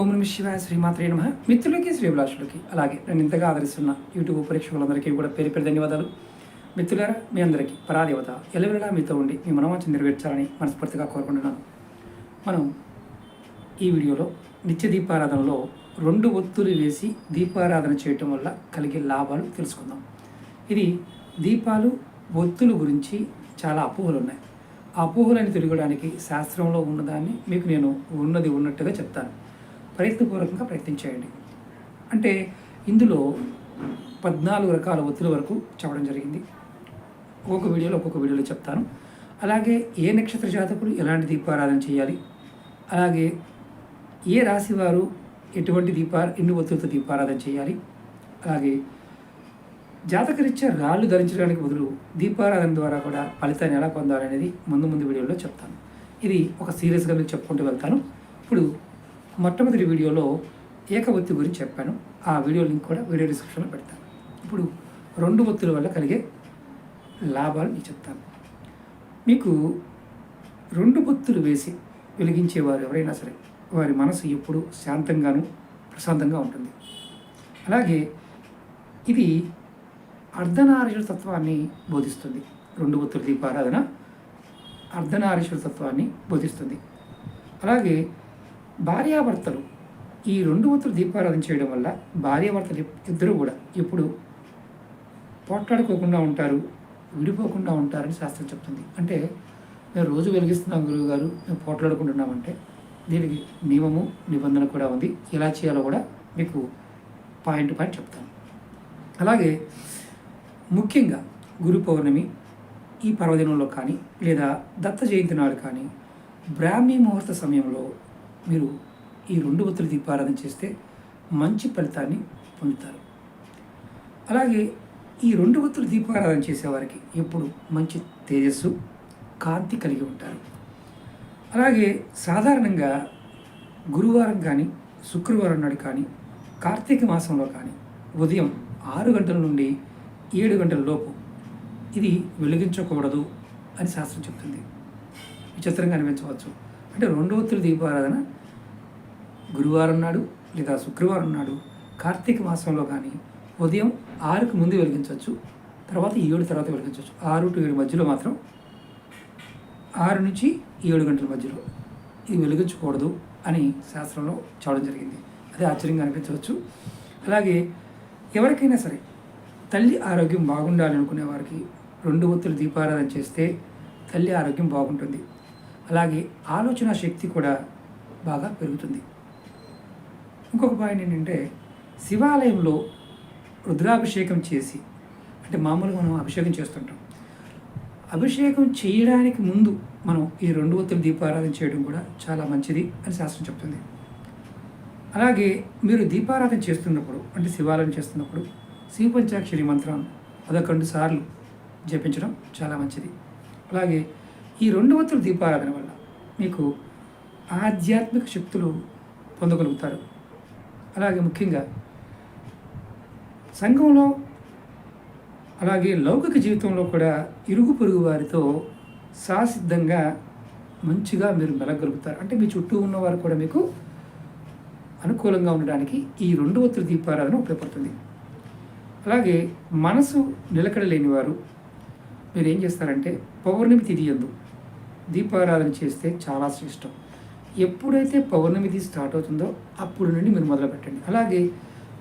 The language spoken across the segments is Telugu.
ఓం నమ శివాయ శ్రీమాత్రే నమ. మిత్రులకి శ్రీభిలాషులకి అలాగే నేను ఇంతగా ఆదరిస్తున్న యూట్యూబ్ ప్రేక్షకులందరికీ కూడా పేరు పేరు ధన్యవాదాలు. మిత్రులారా మీ అందరికీ పరాదేవత ఎలవెలలా మీతో ఉండి మీ మనవాంఛ నెరవేర్చాలని మనస్ఫూర్తిగా కోరుకుంటున్నాను. మనం ఈ వీడియోలో నిత్య దీపారాధనలో రెండు ఒత్తులు వేసి దీపారాధన చేయటం వల్ల కలిగే లాభాలు తెలుసుకుందాం. ఇది దీపాలు ఒత్తులు గురించి చాలా అపోహలు ఉన్నాయి. ఆ అపోహలని తిరగడానికి శాస్త్రంలో ఉన్నదాన్ని మీకు నేను ఉన్నది ఉన్నట్టుగా చెప్తాను. ప్రయత్నపూర్వకంగా ప్రయత్నం చేయండి. అంటే ఇందులో పద్నాలుగు రకాల ఒత్తుల వరకు చెప్పడం జరిగింది. ఒక్కొక్క వీడియోలో ఒక్కొక్క వీడియోలో చెప్తాను. అలాగే ఏ నక్షత్ర జాతకులు ఎలాంటి దీపారాధన చేయాలి? అలాగే ఏ రాశి వారు ఎటువంటి దీపా ఎన్ని ఒత్తులతో దీపారాధన చేయాలి? అలాగే జాతకరీత్యా రాళ్ళు ధరించడానికి బదులు దీపారాధన ద్వారా కూడా ఫలితాన్ని ఎలా పొందాలనేది ముందు ముందు వీడియోలో చెప్తాను. ఇది ఒక సీరియస్గా మీకు చెప్పుకుంటూ వెళ్తాను. ఇప్పుడు మొట్టమొదటి వీడియోలో ఏకవత్తి గురించి చెప్పాను. ఆ వీడియో లింక్ కూడా వీడియో డిస్క్రిప్షన్లో పెడతాను. ఇప్పుడు రెండు ఒత్తుల వల్ల కలిగే లాభాలు మీకు చెప్తాను. మీకు రెండు ఒత్తులు వేసి వెలిగించేవారు ఎవరైనా సరే వారి మనసు ఎప్పుడు శాంతంగాను ప్రశాంతంగా ఉంటుంది. అలాగే ఇది అర్ధనారీశ్వర తత్వాన్ని బోధిస్తుంది. రెండు ఒత్తుల దీపారాధన అర్ధనారీశ్వర తత్వాన్ని బోధిస్తుంది. అలాగే భార్యాభర్తలు ఈ రెండు వంతులు దీపారాధన చేయడం వల్ల భార్యాభర్తలు ఇద్దరు కూడా ఎప్పుడు పోట్లాడుకోకుండా ఉంటారు విడిపోకుండా ఉంటారని శాస్త్రం చెప్తుంది. అంటే మేము రోజు వెలిగిస్తున్నాం గురువు గారు మేము పోట్లాడుకుంటున్నామంటే దీనికి నియమము నిబంధన కూడా ఉంది. ఎలా చేయాలో కూడా మీకు పాయింట్ పాయింట్ చెప్తాను. అలాగే ముఖ్యంగా గురు పౌర్ణమి ఈ పర్వదినంలో కానీ లేదా దత్త జయంతి నాడు కానీ బ్రాహ్మీ ముహూర్త సమయంలో మీరు ఈ రెండు ఒత్తులు దీపారాధన చేస్తే మంచి ఫలితాన్ని పొందుతారు. అలాగే ఈ రెండు ఒత్తులు దీపారాధన చేసేవారికి ఎప్పుడు మంచి తేజస్సు కాంతి కలిగి ఉంటారు. అలాగే సాధారణంగా గురువారం కానీ శుక్రవారం నాడు కానీ కార్తీక మాసంలో కానీ ఉదయం ఆరు గంటల నుండి ఏడు గంటల లోపు ఇది వెలిగించకూడదు అని శాస్త్రం చెప్తుంది. విచిత్రంగా అనిపించవచ్చు. అంటే రెండు ఒత్తులు దీపారాధన గురువారం నాడు లేదా శుక్రవారం నాడు కార్తీక మాసంలో కానీ ఉదయం ఆరుకు ముందు వెలిగించవచ్చు తర్వాత ఏడు తర్వాత వెలిగించవచ్చు. ఆరు టు ఏడు మధ్యలో మాత్రం ఆరు నుంచి ఏడు గంటల మధ్యలో ఇది వెలిగించకూడదు అని శాస్త్రంలో చెప్పడం జరిగింది. అదే ఆశ్చర్యంగా అనిపించవచ్చు. అలాగే ఎవరికైనా సరే తల్లి ఆరోగ్యం బాగుండాలనుకునే వారికి రెండు ఒత్తులు దీపారాధన చేస్తే తల్లి ఆరోగ్యం బాగుంటుంది. అలాగే ఆలోచన శక్తి కూడా బాగా పెరుగుతుంది. ఇంకొక పాయింట్ ఏంటంటే శివాలయంలో రుద్రాభిషేకం చేసి అంటే మామూలుగా మనం అభిషేకం చేస్తుంటాం. అభిషేకం చేయడానికి ముందు మనం ఈ రెండు ఒత్తులు దీపారాధన చేయడం కూడా చాలా మంచిది అని శాస్త్రం చెప్తుంది. అలాగే మీరు దీపారాధన చేస్తున్నప్పుడు అంటే శివాలయం చేస్తున్నప్పుడు శివ పంచాక్షరి మంత్రం పదకొండు సార్లు జపించడం చాలా మంచిది. అలాగే ఈ రెండు వంతుల దీపారాధన వల్ల మీకు ఆధ్యాత్మిక శక్తులు పొందగలుగుతారు. అలాగే ముఖ్యంగా సంఘంలో అలాగే లౌకిక జీవితంలో కూడా ఇరుగు పొరుగు వారితో సాసిద్ధంగా మంచిగా మీరు మెలగలుగుతారు. అంటే మీ చుట్టూ ఉన్నవారు కూడా మీకు అనుకూలంగా ఉండడానికి ఈ రెండు ఒత్తుల దీపారాధన ఉపయోగపడుతుంది. అలాగే మనసు నిలకడ లేనివారు మీరు ఏం చేస్తారంటే పౌర్ణమి తిథి ఎందు దీపారాధన చేస్తే చాలా శ్రేష్టం. ఎప్పుడైతే పౌర్ణమిది స్టార్ట్ అవుతుందో అప్పుడు నుండి మీరు మొదలు పెట్టండి అలాగే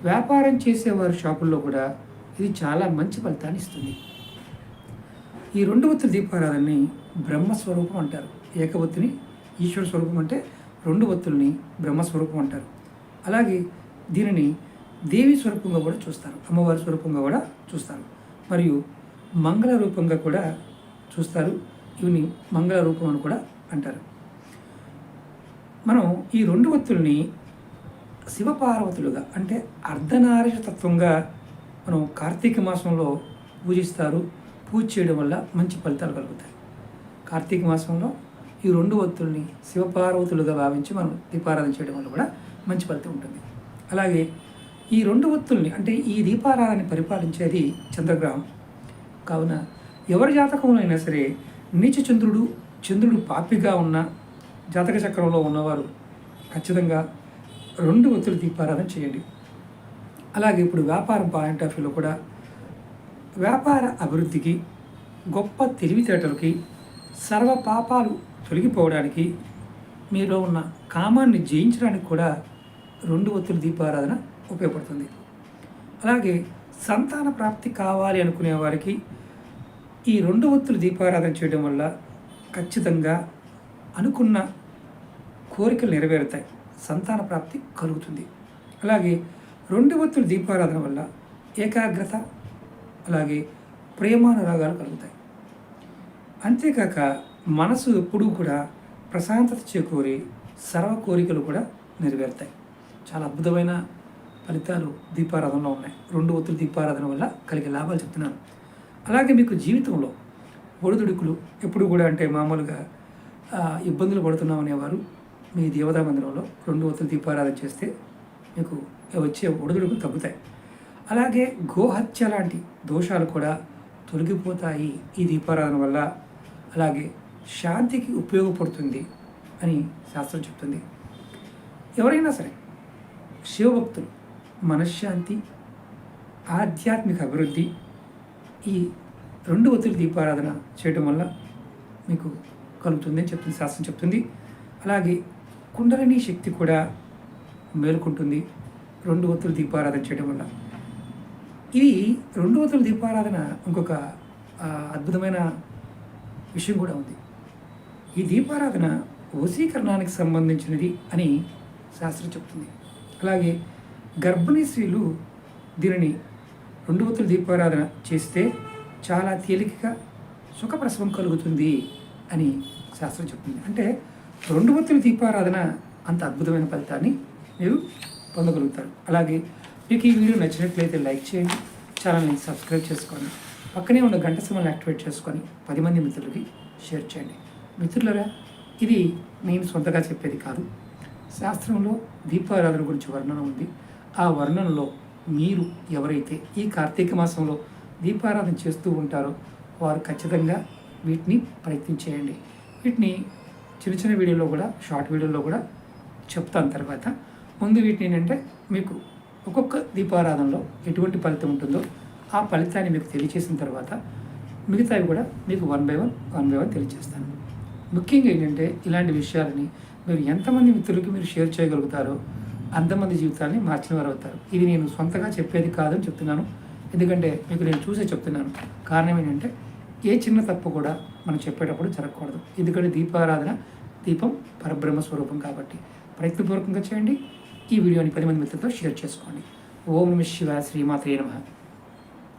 వ్యాపారం చేసేవారి షాపుల్లో కూడా ఇది చాలా మంచి ఫలితాన్ని ఇస్తుంది. ఈ రెండు ఒత్తుల దీపారాధనని బ్రహ్మస్వరూపం అంటారు. ఏకవత్తుని ఈశ్వర స్వరూపం అంటే రెండు ఒత్తుల్ని బ్రహ్మస్వరూపం అంటారు. అలాగే దీనిని దేవి స్వరూపంగా కూడా చూస్తారు. అమ్మవారి స్వరూపంగా కూడా చూస్తారు. మరియు మంగళ రూపంగా కూడా చూస్తారు. ఇవిని మంగళ రూపం అని కూడా అంటారు. మనం ఈ రెండు ఒత్తుల్ని శివపార్వతులుగా అంటే అర్ధనారీష తత్వంగా మనం కార్తీక మాసంలో పూజిస్తారు. పూజ చేయడం వల్ల మంచి ఫలితాలు కలుగుతాయి. కార్తీక మాసంలో ఈ రెండు ఒత్తుల్ని శివపార్వతులుగా భావించి మనం దీపారాధన చేయడం వల్ల కూడా మంచి ఫలితం ఉంటుంది. అలాగే ఈ రెండు ఒత్తుల్ని అంటే ఈ దీపారాధన పరిపాలించేది చంద్రగ్రహం. కావున ఎవరి జాతకంలో అయినా సరే నీచ చంద్రుడు చంద్రుడు పాపిగా ఉన్న జాతక చక్రంలో ఉన్నవారు ఖచ్చితంగా రెండు ఒత్తులు దీపారాధన చేయండి. అలాగే ఇప్పుడు వ్యాపారం పాయింట్ ఆఫ్ వ్యూలో కూడా వ్యాపార అభివృద్ధికి గొప్ప తెలివితేటలకి సర్వ పాపాలు తొలగిపోవడానికి మీలో ఉన్న కామాన్ని జయించడానికి కూడా రెండు ఒత్తుల దీపారాధన ఉపయోగపడుతుంది. అలాగే సంతాన ప్రాప్తి కావాలి అనుకునే వారికి ఈ రెండు ఒత్తులు దీపారాధన చేయడం వల్ల ఖచ్చితంగా అనుకున్న కోరికలు నెరవేరుతాయి. సంతాన ప్రాప్తి కలుగుతుంది. అలాగే రెండు ఒత్తులు దీపారాధన వల్ల ఏకాగ్రత అలాగే ప్రేమానురాగాలు కలుగుతాయి. అంతేకాక మనసు ఎప్పుడూ కూడా ప్రశాంతత చేకూరి సర్వ కోరికలు కూడా నెరవేరుతాయి. చాలా అద్భుతమైన ఫలితాలు దీపారాధనలో ఉన్నాయి. రెండు ఒత్తులు దీపారాధన వల్ల కలిగే లాభాలు చెప్తున్నాను. అలాగే మీకు జీవితంలో ఒడిదుడుకులు ఎప్పుడు కూడా అంటే మామూలుగా ఇబ్బందులు పడుతున్నాం అనేవారు మీ దేవతా మందిరంలో రెండు ఒత్తుల దీపారాధన చేస్తే మీకు వచ్చే ఒడిదుడుకులు తగ్గుతాయి. అలాగే గోహత్య లాంటి దోషాలు కూడా తొలగిపోతాయి ఈ దీపారాధన వల్ల. అలాగే శాంతికి ఉపయోగపడుతుంది అని శాస్త్రం చెప్తుంది. ఎవరైనా సరే శివభక్తులు మనశ్శాంతి ఆధ్యాత్మిక అభివృద్ధి ఈ రెండు ఒత్తిడి దీపారాధన చేయడం వల్ల మీకు కలుగుతుంది అని చెప్తుంది శాస్త్రం చెప్తుంది. అలాగే కుండలిని శక్తి కూడా మేలుకుంటుంది రెండు ఒత్తులు దీపారాధన చేయడం వల్ల. ఇది రెండు ఒత్తుల దీపారాధన ఇంకొక అద్భుతమైన విషయం కూడా ఉంది. ఈ దీపారాధన వశీకరణానికి సంబంధించినది అని శాస్త్రం చెప్తుంది. అలాగే గర్భిణీ స్త్రీలు దీనిని రెండు ఒత్తుల దీపారాధన చేస్తే చాలా తేలికగా సుఖప్రసవం కలుగుతుంది అని శాస్త్రం చెప్తుంది. అంటే రెండు ఒత్తుల దీపారాధన అంత అద్భుతమైన ఫలితాన్ని మీరు పొందగలుగుతారు. అలాగే మీకు ఈ వీడియో నచ్చినట్లయితే లైక్ చేయండి ఛానల్ని సబ్స్క్రైబ్ చేసుకోండి పక్కనే ఉన్న గంట సమయాన్ని యాక్టివేట్ చేసుకొని పది మంది మిత్రులకి షేర్ చేయండి. మిత్రులరా ఇది నేను సొంతగా చెప్పేది కాదు. శాస్త్రంలో దీపారాధన గురించి వర్ణన ఉంది. ఆ వర్ణనలో మీరు ఎవరైతే ఈ కార్తీక మాసంలో దీపారాధన చేస్తూ ఉంటారో వారు ఖచ్చితంగా వీటిని ప్రయత్నం చేయండి. వీటిని చిన్న చిన్న వీడియోలో కూడా షార్ట్ వీడియోలో కూడా చెప్తాను తర్వాత. ముందు వీటిని ఏంటంటే మీకు ఒక్కొక్క దీపారాధనలో ఎటువంటి ఫలితం ఉంటుందో ఆ ఫలితాన్ని మీకు తెలియచేసిన తర్వాత మిగతావి కూడా మీకు one by one one by one తెలియజేస్తాను ముఖ్యంగా ఏంటంటే ఇలాంటి విషయాలని మీరు ఎంతమంది మిత్రులకి మీరు షేర్ చేయగలుగుతారో అంతమంది జీవితాన్ని మార్చిన వారు అవుతారు ఇది నేను సొంతగా చెప్పేది కాదని చెప్తున్నాను. ఎందుకంటే మీకు నేను చూసే చెప్తున్నాను. కారణం ఏంటంటే ఏ చిన్న తప్పు కూడా మనం చెప్పేటప్పుడు జరగకూడదు. ఎందుకంటే దీపారాధన దీపం పరబ్రహ్మ స్వరూపం కాబట్టి. ప్రయత్నపూర్వకంగా చేయండి. ఈ వీడియోని పది మంది మిత్రులతో షేర్ చేసుకోండి. ఓం నమ శివ శ్రీమాత్రే నమ.